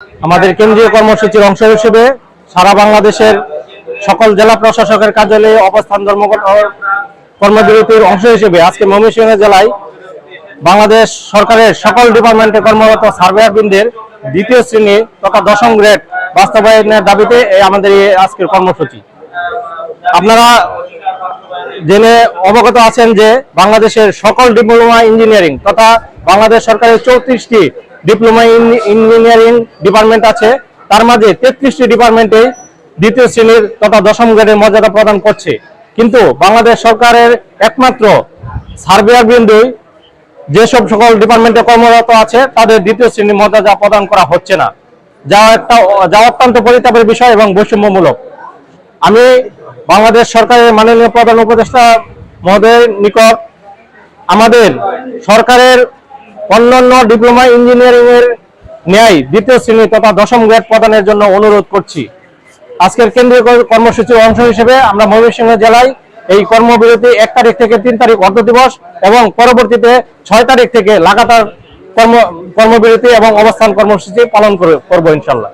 আমাদের কেন্দ্রীয় কর্মসূচির অংশ হিসেবে সারা বাংলাদেশের সকল জেলা প্রশাসকের কার্যালয়ে অবস্থান ধর্মঘট কর্মবিরতির অংশ হিসেবে আজকে ময়মনসিংহ জেলায় বাংলাদেশ সরকারের সকল ডিপার্টমেন্টে কর্মরত সার্ভেয়ার বৃন্দের দ্বিতীয় শ্রেণি তথা দশম গ্রেড বাস্তবায়নের দাবিতে আমাদের এই আজকের কর্মসূচি। আপনারা জেনে অবগত আছেন যে বাংলাদেশের সকল ডিপ্লোমা ইঞ্জিনিয়ারিং তথা বাংলাদেশ সরকারের চৌত্রিশটি ডিপ্লোমা ইঞ্জিনিয়ারিং ডিপার্টমেন্ট আছে। তার মাঝে তেত্রিশটি ডিপার্টমেন্টে দ্বিতীয় শ্রেণির তথা দশম গ্রেডের মর্যাদা প্রদান করছে। কিন্তু বাংলাদেশ সরকারের একমাত্র সার্ভেয়ার বিন্দুই যেসব সকল ডিপার্টমেন্টে কর্মরত আছে, তাদের দ্বিতীয় শ্রেণির মর্যাদা প্রদান করা হচ্ছে না। যা একটা, যা অত্যন্ত পরিতাপের বিষয় এবং বৈষম্যমূলক। আমি বাংলাদেশ সরকারের মাননীয় প্রধান উপদেষ্টা মহোদয়ের নিকট আমাদের সরকারের অন্যান্য ডিপ্লোমা ইঞ্জিনিয়ারিং এর ন্যায় দ্বিতীয় শ্রেণি তথা দশম গ্রেড প্রদানের জন্য অনুরোধ করছি। আজকের কেন্দ্রীয় কর- কর্মসূচির অংশ হিসেবে আমরা ময়মনসিংহ জেলায় এই কর্মবিরতি এক তারিখ থেকে তিন তারিখ অর্ধ দিবস এবং পরবর্তীতে ছয় তারিখ থেকে লাগাতার কর্ম কর্মবিরতি এবং অবস্থান কর্মসূচি পালন করব ইনশাল্লাহ।